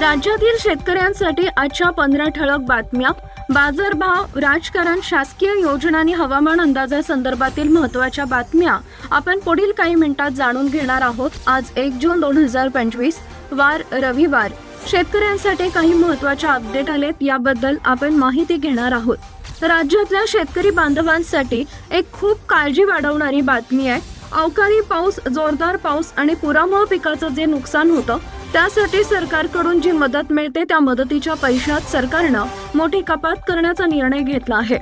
राज्यातील शेतकऱ्यांसाठी आजच्या पंधरा ठळक बातम्या. बाजारभाव राजकारण शासकीय योजना आणि हवामान अंदाजासंदर्भातील महत्त्वाच्या बातम्या. आपण पुढील काही मिनिटात जाणून घेणार आहोत. आज एक जून दोन हजार पंचवीस वार रविवार. शेतकऱ्यांसाठी काही महत्त्वाच्या अपडेट आलेत याबद्दल आपण माहिती घेणार आहोत. राज्यातल्या शेतकरी बांधवांसाठी एक खूप काळजी वाढवणारी बातमी आहे. अवकाळी पाऊस जोरदार पाऊस आणि पुरामुळे पिकाचं जे नुकसान होतं त्यासाठी सरकारकडून जी मदत मिळते त्या मदतीच्या पैशात सरकारनं मोठी कपात करण्याचा निर्णय घेतला आहे.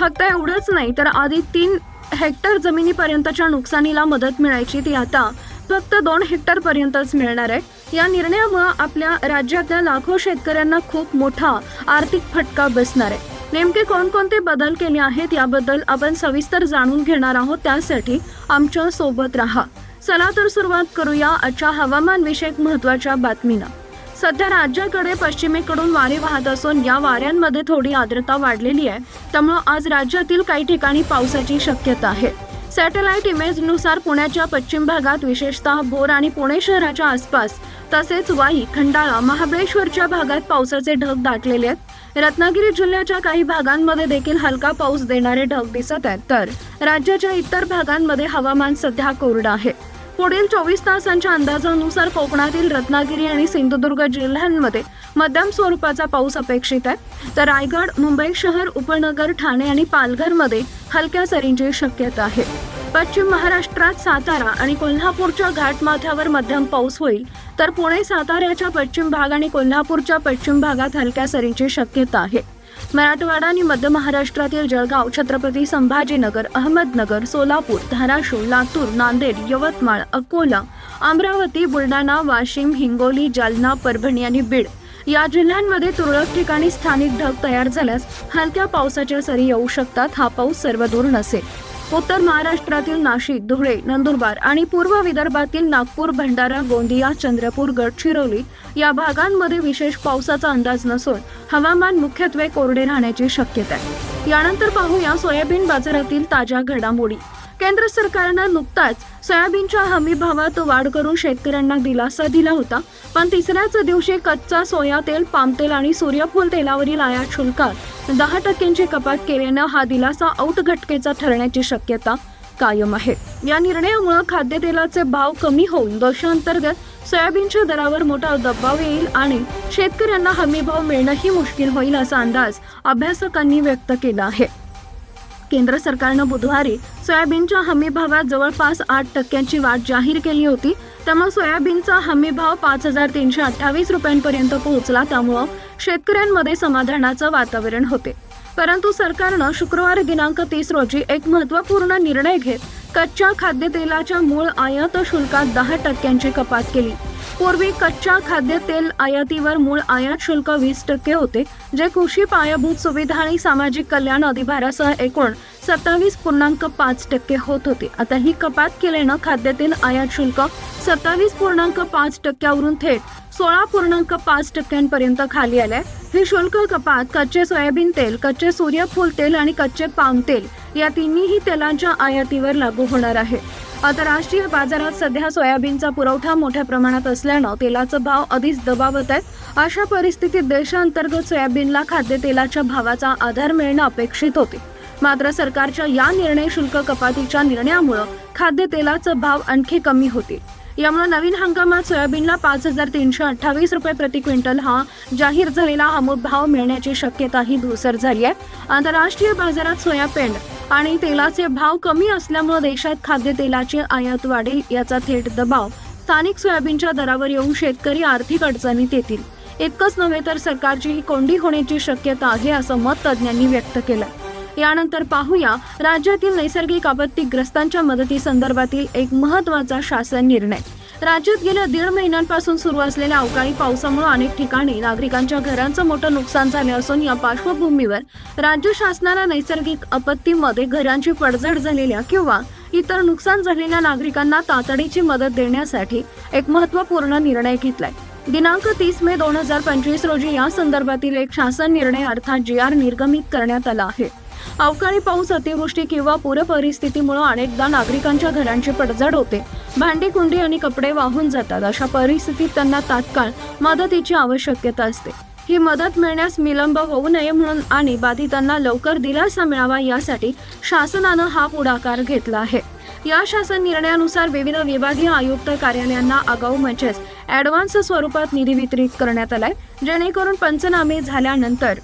फक्त एवढंच नाही तर आधी तीन हेक्टर जमिनीपर्यंतच्या नुकसानीला मदत मिळायची ती आता फक्त दोन हेक्टर पर्यंतच मिळणार आहे. या निर्णयामुळे आपल्या राज्यातल्या लाखो शेतकऱ्यांना खूप मोठा आर्थिक फटका बसणार आहे. नेमके कोणकोणते बदल केले आहेत याबद्दल आपण सविस्तर जाणून घेणार आहोत. त्यासाठी आमच्यासोबत राहा. चला तर सुरुवात करूया आजच्या हवामान विषयक महत्त्वाच्या बातमीनं. सध्या राज्याकडे पश्चिमेकडून वारे वाहत असून या वाऱ्यांमध्ये थोडी आर्द्रता वाढलेली आहे. त्यामुळं आज राज्यातील काही ठिकाणी पावसाची शक्यता आहे. सॅटेलाइट इमेजनुसार पुण्याच्या पश्चिम भागात विशेषतः भोर आणि पुणे शहराच्या आसपास तसेच वाई खंडाळा महाबळेश्वरच्या भागात पावसाचे ढग दाटलेले आहेत. रत्नागिरी जिल्ह्याच्या काही भागांमध्ये देखील हलका पाऊस देणारे ढग दिसत आहेत. तर राज्याच्या इतर भागांमध्ये हवामान सध्या कोरडं आहे. पुढील चोवीस तासांच्या अंदाजानुसार कोकणातील रत्नागिरी आणि सिंधुदुर्ग जिल्ह्यांमध्ये मध्यम स्वरूपाचा पाऊस अपेक्षित आहे. तर रायगड मुंबई शहर उपनगर ठाणे आणि पालघरमध्ये हलक्या सरींची शक्यता आहे. पश्चिम महाराष्ट्रात सातारा आणि कोल्हापूरच्या घाटमाथ्यावर मध्यम पाऊस होईल. तर पुणे साताऱ्याच्या पश्चिम भाग आणि कोल्हापूरच्या पश्चिम भागात हलक्या सरींची शक्यता आहे. मराठवाडा आणि मध्य महाराष्ट्रातील जळगाव छत्रपती संभाजीनगर अहमदनगर सोलापूर धाराशिव लातूर नांदेड यवतमाळ अकोला अमरावती बुलढाणा वाशिम हिंगोली जालना परभणी आणि बीड या जिल्ह्यांमध्ये तुरळक ठिकाणी स्थानिक ढग तयार झाल्यास हलक्या पावसाच्या सरी येऊ शकतात. हा पाऊस सर्वदूर नसेल. उत्तर महाराष्ट्रातील नाशिक धुळे नंदुरबार आणि पूर्व विदर्भातील नागपूर भंडारा गोंदिया चंद्रपूर गडचिरोली या भागांमध्ये विशेष पावसाचा अंदाज नसून हवामान मुख्यत्वे कोरडे राहण्याची शक्यता आहे. यानंतर पाहूया सोयाबीन बाजारातील ताज्या घडामोडी. केंद्र सरकारनं नुकताच सोयाबीनच्या हमी भावात वाढ करून शेतकऱ्यांना दिलासा दिला होता. पण तिसऱ्याच दिवशी कच्चा सोया तेल पामतेल आणि सूर्यफूल तेलावरील आयात शुल्कात दहा टक्क्यांची कपात केल्यानं हा दिलासा औट घटकेचा ठरण्याची शक्यता कायम आहे. या निर्णयामुळे खाद्यतेलाचे भाव कमी होऊन देशांतर्गत सोयाबीनच्या दरावर मोठा दबाव येईल आणि शेतकऱ्यांना हमी भाव मिळणंही मुश्किल होईल असा अंदाज अभ्यासकांनी व्यक्त केला आहे. केंद्र सरकारनं बुधवारी सोयाबीनच्या हमी भावात जवळपास आठ टक्क्यांची वाढ जाहीर केली होती. त्यामुळे सोयाबीनचा हमी भाव पाच हजार तीनशे अठ्ठावीस रुपयांपर्यंत पोहोचला. त्यामुळं शेतकऱ्यांमध्ये समाधानाचं वातावरण होते. परंतु सरकारनं शुक्रवार दिनांक तीस रोजी एक महत्त्वपूर्ण निर्णय घेत कच्च्या खाद्यतेलाच्या मूळ आयात शुल्कात दहा टक्क्यांची कपात केली. पूर्वी कच्च्या खाद्यतेल आयातीवर मूळ आयात शुल्क वीस टक्के होते जे कृषी पायाभूत सुविधा आणि सामाजिक कल्याण अधिभारासह एकूण सत्तावीस पूर्णांक पाच टक्के होत होते. आता ही कपात केल्यानं खाद्यतेल आयात शुल्क सत्तावीस पूर्णांक पाच टक्क्यावरून थेट सोळा पूर्णांक पाच टक्क्यांपर्यंत खाली आलंय. ही शुल्क कपात कच्चे सोयाबीन तेल कच्चे सूर्यफूल तेल आणि कच्चे पाम तेल या तिन्हीही तेलांच्या आयातीवर लागू होणार आहे. आंतरराष्ट्रीय बाजारात सध्या सोयाबीनचा पुरवठा मोठ्या प्रमाणात असल्यानं तेलाचा भाव आधीच दबावत आहे. अशा परिस्थितीत देशांतर्गत सोयाबीनला खाद्यतेलाच्या भावाचा आधार मिळणं अपेक्षित होते. मात्र सरकारच्या या निर्णय शुल्क कपातीच्या निर्णयामुळं खाद्यतेलाचं भाव आणखी कमी होतील यामुळे नवीन हंगामात सोयाबीनला पाच हजार तीनशे अठ्ठावीस रुपये प्रति क्विंटल हा जाहीर झालेला हमी भाव मिळण्याची शक्यताही धूसर झाली आहे. आंतरराष्ट्रीय बाजारात सोयाबीन आणि तेलाचे भाव कमी असल्यामुळे देशात खाद्यतेलाची आयात वाढेल याचा थेट दबाव स्थानिक सोयाबीनच्या दरावर येऊन शेतकरी आर्थिक अडचणीत येतील. इतकंच नव्हे तर सरकारची ही कोंडी होण्याची शक्यता आहे असं मत तज्ज्ञांनी व्यक्त केलं यानंतर पाहूया राज्यातील नैसर्गिक आपत्तीग्रस्तांच्या मदतीसंदर्भातील एक महत्त्वाचा शासन निर्णय. राज्यात गेल्या दीड महिन्यांपासून सुरू असलेल्या अवकाळी पावसामुळे अनेक ठिकाणी नागरिकांच्या घरांचं मोठं नुकसान झाले असून या पार्श्वभूमीवर राज्य शासनाला नैसर्गिक आपत्तीमध्ये घरांची पडझड झालेल्या किंवा इतर नुकसान झालेल्या नागरिकांना तातडीची मदत देण्यासाठी एक महत्त्वपूर्ण निर्णय घेतलाय. दिनांक तीस मे दोन हजार पंचवीस रोजी या संदर्भातील एक शासन निर्णय अर्थात जी आर निर्गमित करण्यात आला आहे. अवकाळी पाऊस अतिवृष्टी किंवा पूरपरिस्थितीमुळे अनेकदा नागरिकांच्या घरांची पडझड होते. भांडी कुंडी आणि कपडे वाहून जातात. अशा परिस्थितीत त्यांना तात्काळ मदतीची आवश्यकता असते. ही मदत मिळण्यास विलंब होऊ नये म्हणून आणि बाधितांना लवकर दिलासा मिळावा यासाठी शासनानं हा पुढाकार घेतला आहे. या शासन निर्णयानुसार विविध विभागीय आयुक्त कार्यालयांना आगाऊ म्हणजेच ॲडव्हान्स स्वरूपात निधी वितरित करण्यात आलाय. जेणेकरून पंचनामे झाल्यानंतर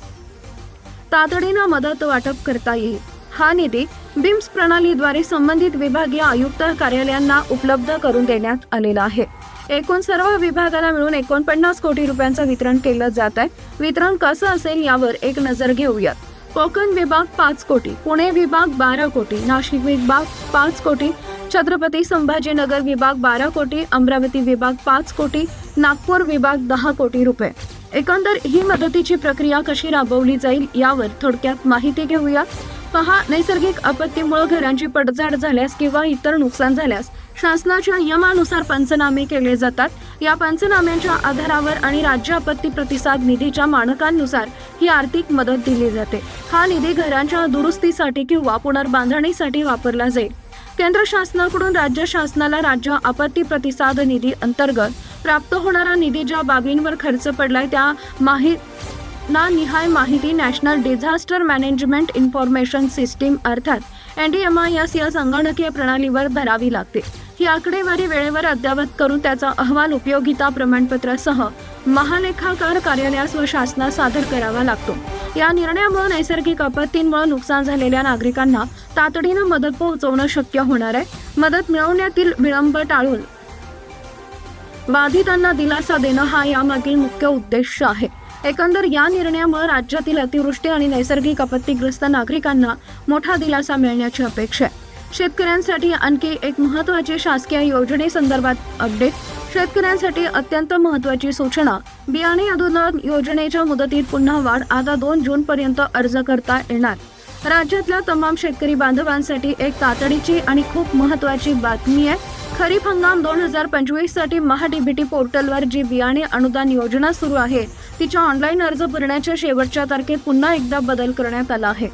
तातडीनं मदत वाटप करता येईल. हा निधी बिम्स प्रणालीद्वारे संबंधित विभागीय आयुक्त कार्यालयांना उपलब्ध करून देण्यात आलेला आहे. एकूण सर्व विभागाला मिळून एकोणपन्नास कोटी रुपयांचं वितरण केलं जात आहे. वितरण कसं असेल यावर एक नजर घेऊयात. कोकण विभाग पाच कोटी पुणे विभाग बारा कोटी नाशिक विभाग पाच कोटी छत्रपती संभाजीनगर विभाग बारा कोटी अमरावती विभाग पाच कोटी नागपूर विभाग दहा कोटी रुपये. एकंदर ही मदतीची प्रक्रिया कशी राबवली जाईल यावर थोडक्यात माहिती घेऊया. पहा नैसर्गिक आपत्तीमुळे घरांची पडझड झाल्यास किंवा इतर नुकसान झाल्यास शासनाच्या नियमानुसार पंचनामे केले जातात. या पंचनाम्यांच्या आधारावर आणि राज्य आपत्ती प्रतिसाद निधीच्या मानकांनुसार ही आर्थिक मदत दिली जाते. हा निधी घरांच्या दुरुस्तीसाठी किंवा पुनर्बांधणीसाठी वापरला जाईल. केंद्र शासनाकडून राज्य शासनाला राज्य आपत्ती प्रतिसाद निधी अंतर्गत प्राप्त होणारा निधी ज्या बाबींवर खर्च पडलाय त्या माहि ना निहाय माहिती national disaster management information system अर्थात N D M I S या संगणकीय प्रणालीवर भरावी लागते. ही आकडेवारी वेळेवर अद्ययावत करून त्याचा अहवाल उपयोगिता प्रमाणपत्रासह महालेखाकार कार्यालयास व शासनास सादर करावा लागतो. या निर्णयामुळे नैसर्गिक आपत्तींमुळे नुकसान झालेल्या नागरिकांना तातडीनं मदत पोहोचवणं शक्य होणार आहे. मदत मिळवण्यातील विळंब टाळून बाधितांना दिलासा देणं हा यामागील मुख्य उद्देश आहे. एकंदर या निर्णयामुळे राज्यातील अतिवृष्टी आणि नैसर्गिक आपत्तीग्रस्त नागरिकांना मोठा दिलासा मिळण्याची अपेक्षा आहे. शेतकऱ्यांसाठी आणखी एक महत्त्वाची शासकीय योजनेसंदर्भात अपडेट शेतकऱ्यांसाठी अत्यंत महत्त्वाची सूचना. बियाणे अनुदान योजनेच्या मुदतीत पुन्हा वाढ आता दोन जून पर्यंत अर्ज करता येणार. राज्यातल्या तमाम शेतकरी बांधवांसाठी एक तातडीची आणि खूप महत्त्वाची बातमी आहे. खरीप हंगाम दोन हजार पंचवीससाठी महाडीबीटी पोर्टलवर जी बियाणे अनुदान योजना सुरू आहे तिच्या ऑनलाईन अर्ज भरण्याच्या शेवटच्या तारखेत पुन्हा एकदा बदल करण्यात आला आहे.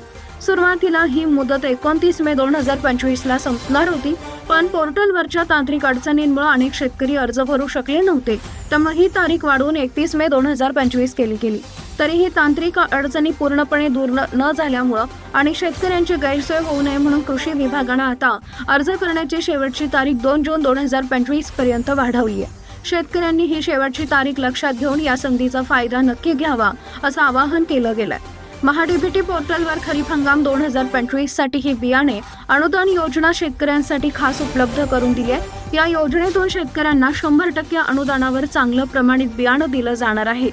सुरुवातीला ही मुदत एकोणतीस मे दोन हजार पंचवीसला संपणार होती पण पोर्टलवरच्या तांत्रिक अडचणींमुळे अनेक शेतकरी अर्ज भरू शकले नव्हते त्यामुळे ही तारीख वाढवून एकतीस मे दोन हजार पंचवीस केली गेली. तरीही तांत्रिक अडचणी पूर्णपणे दूर न न झाल्यामुळं आणि शेतकऱ्यांची गैरसोय होऊ नये म्हणून कृषी विभागानं आता अर्ज करण्याची शेवटची तारीख दोन जून दोन हजार पंचवीसपर्यंत वाढवली आहे. शेतकऱ्यांनी ही शेवटची तारीख लक्षात घेऊन या संधीचा फायदा नक्की घ्यावा असं आवाहन केलं गेलंय. महाडीबीटी पोर्टलवर खरीप हंगाम दोन हजार पंचवीससाठी ही बियाणे अनुदान योजना शेतकऱ्यांसाठी खास उपलब्ध करून दिली आहे. या योजनेतून शेतकऱ्यांना शंभर टक्के अनुदानावर चांगलं प्रमाणित बियाणं दिलं जाणार आहे.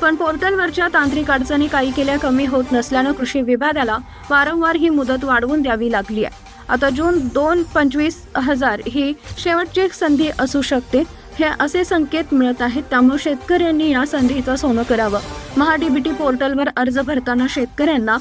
पण पोर्टलवरच्या तांत्रिक अडचणी काही केल्या कमी होत नसल्यानं कृषी विभागाला वारंवार ही मुदत वाढवून द्यावी लागली आहे. आता जून दोन पंचवीस हजार ही शेवटची संधी असू शकते. हे असे संकेत मिळत आहेत त्यामुळे शेतकऱ्यांनी या संधीचं सोनं करावं. महाडीबीटी पोर्टलवर अर्ज भरताना शेतकऱ्यांना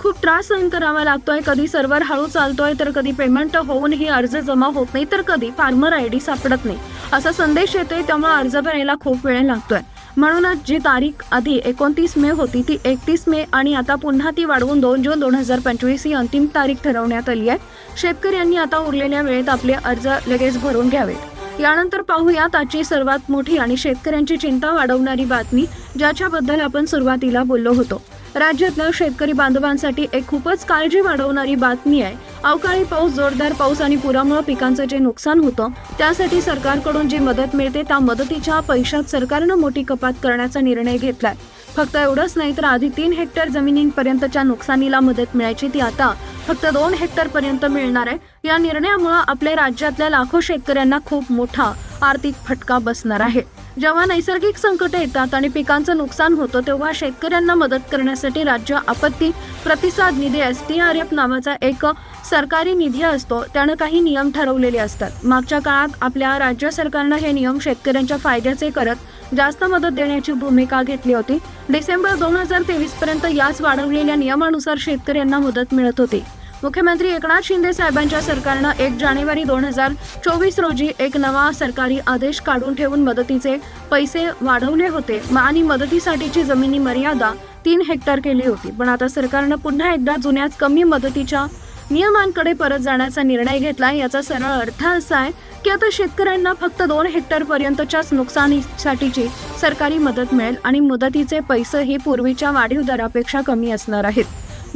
खूप त्रास सहन करावा लागतोय. कधी सर्व्हर हळू चालतोय तर कधी पेमेंट होऊनही अर्ज जमा होत नाही तर कधी फार्मर आय डी सापडत नाही. असा संदेश येतोय त्यामुळे अर्ज भरायला खूप वेळ लागतोय. म्हणूनच जी तारीख आधी एकोणतीस मे होती ती एकतीस मे आणि आता पुन्हा ती वाढवून दोन जून दोन हजार पंचवीस ही अंतिम तारीख ठरवण्यात आली आहे. शेतकऱ्यांनी आता उरलेल्या वेळेत आपले अर्ज लगेच भरून घ्यावेत. यानंतर पाहूयात आजची सर्वात मोठी आणि शेतकऱ्यांची चिंता वाढवणारी बातमी ज्याच्याबद्दल आपण सुरुवातीला बोललो होतो. राज्यातल्या शेतकरी बांधवांसाठी एक खूपच काळजी वाढवणारी बातमी आहे. अवकाळी पाऊस जोरदार पाऊस आणि पुरामुळे पिकांचं जे नुकसान होतं त्यासाठी सरकारकडून जी मदत मिळते त्या मदतीच्या पैशात सरकारनं मोठी कपात करण्याचा निर्णय घेतलाय. फक्त एवढंच नाही तर आधी तीन हेक्टर जमिनींपर्यंतच्या नुकसानीला मदत मिळायची ती आता फक्त दोन हेक्टर पर्यंत मिळणार आहे. या निर्णयामुळे आपल्या राज्यातल्या लाखो शेतकऱ्यांना खूप मोठा आर्थिक फटका बसणार आहे. जेव्हा नैसर्गिक संकट येतात आणि पिकांचं नुकसान होतं तेव्हा शेतकऱ्यांना मदत करण्यासाठी राज्य आपत्ती प्रतिसाद निधी एस टी आर एफ नावाचा एक सरकारी निधी असतो. त्यानं काही नियम ठरवलेले असतात. मागच्या काळात आपल्या राज्य सरकारनं हे नियम शेतकऱ्यांच्या फायद्याचे करत जास्त मदत देण्याची भूमिका घेतली होती. डिसेंबर दोन हजार तेवीस पर्यंत याच वाढवलेल्या नियमानुसार शेतकऱ्यांना मदत मिळत होती. मुख्यमंत्री एकनाथ शिंदे साहेबांच्या सरकारनं एक जानेवारी दोन हजार चोवीस रोजी एक नवा सरकारी आदेश काढून ठेवून मदतीचे पैसे वाढवले होते. म- आणि मदतीसाठीची जमिनी मर्यादा तीन हेक्टर केली होती. पण आता सरकारनं पुन्हा एकदा जुन्याच कमी मदतीच्या नियमांकडे परत जाण्याचा निर्णय घेतला याचा सरळ अर्थ असा आहे की आता शेतकऱ्यांना फक्त दोन हेक्टर पर्यंतच्याच नुकसानीसाठीची सरकारी मदत मिळेल आणि मदतीचे पैसे हे पूर्वीच्या वाढीव दरापेक्षा कमी असणार आहेत.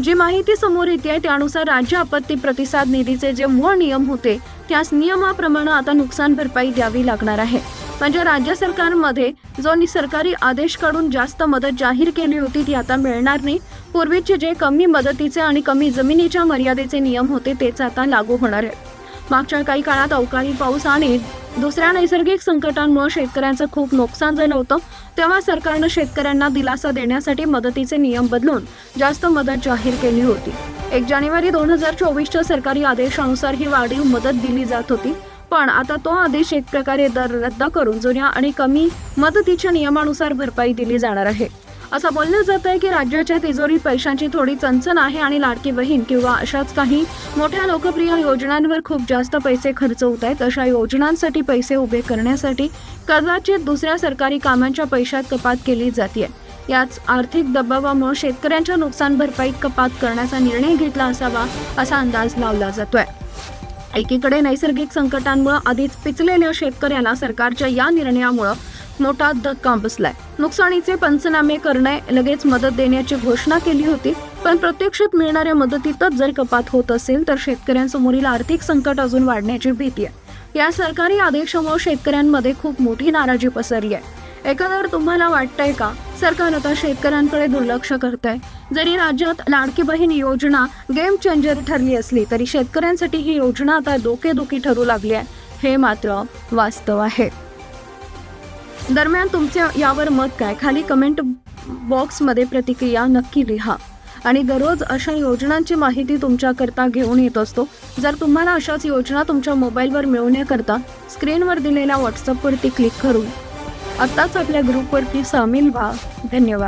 जी माहिती समोर येते आहे त्यानुसार राज्य आपत्ती प्रतिसाद निधीचे जे मूळ नियम होते त्याच नियमाप्रमाणे आता नुकसान भरपाई द्यावी लागणार आहे. म्हणजे राज्य सरकारमध्ये जो सरकारी आदेश काढून जास्त मदत जाहीर केली होती ती आता मिळणार नाही. पूर्वीचे जे कमी मदतीचे आणि कमी जमिनीच्या मर्यादेचे नियम होते तेच आता लागू होणार आहेत मागच्या काही काळात अवकाळी पाऊस आणि दुसऱ्या नैसर्गिक संकटांमुळे शेतकऱ्यांचं खूप नुकसान झालं होतं. तेव्हा सरकारनं शेतकऱ्यांना दिलासा देण्यासाठी मदतीचे नियम बदलून जास्त मदत जाहीर केली होती. एक जानेवारी दोन हजार चोवीसच्या सरकारी आदेशानुसार ही वाढीव मदत दिली जात होती. पण आता तो आदेश एक प्रकारे दर रद्द करून जुन्या आणि कमी मदतीच्या नियमानुसार भरपाई दिली जाणार आहे. असं बोललं जात आहे की राज्याच्या तिजोरीत पैशांची थोडी चणचण आहे आणि लाडकी बहीण किंवा अशाच काही मोठ्या लोकप्रिय योजनांवर खूप जास्त पैसे खर्च होत आहेत. अशा योजनांसाठी पैसे उभे करण्यासाठी कदाचित दुसऱ्या सरकारी कामांच्या पैशात कपात केली जाते याच आर्थिक दबावामुळे शेतकऱ्यांच्या नुकसान भरपाईत कपात करण्याचा निर्णय घेतला असावा असा अंदाज लावला जातोय. एकीकडे नैसर्गिक संकटांमुळे आधीच पिचलेल्या शेतकऱ्याला सरकारच्या या निर्णयामुळं मोठा धक्का बसलाय नुकसानीचे पंचनामे करणे लगेच मदत देण्याची घोषणा केली होती पण प्रत्यक्षात मिळणाऱ्या मदतीतच जर कपात होत असेल तर शेतकऱ्यांसमोरील आर्थिक संकट अजून वाढण्याची भीती आहे. या सरकारी आदेशामुळे शेतकऱ्यांमध्ये खूप मोठी नाराजी पसरली आहे. एकंदर तुम्हाला वाटतंय का? सरकार आता शेतकऱ्यांकडे दुर्लक्ष करत आहे जरी राज्यात लाडकी बहीण योजना गेम चेंजर ठरली असली तरी शेतकऱ्यांसाठी ही योजना आता डोकेदुखी ठरू लागली आहे. हे मात्र वास्तव आहे. दरम्यान तुमचे यावर मत काय? खाली कमेंट बॉक्समध्ये प्रतिक्रिया नक्की लिहा. आणि दररोज अशा योजनांची माहिती तुमच्याकरता घेऊन येत असतो. जर तुम्हाला अशाच योजना तुमच्या मोबाईलवर मिळवण्याकरता स्क्रीनवर दिलेल्या व्हॉट्सअपवरती क्लिक करून आत्ताच आपल्या ग्रुपवरती सामील व्हा. धन्यवाद.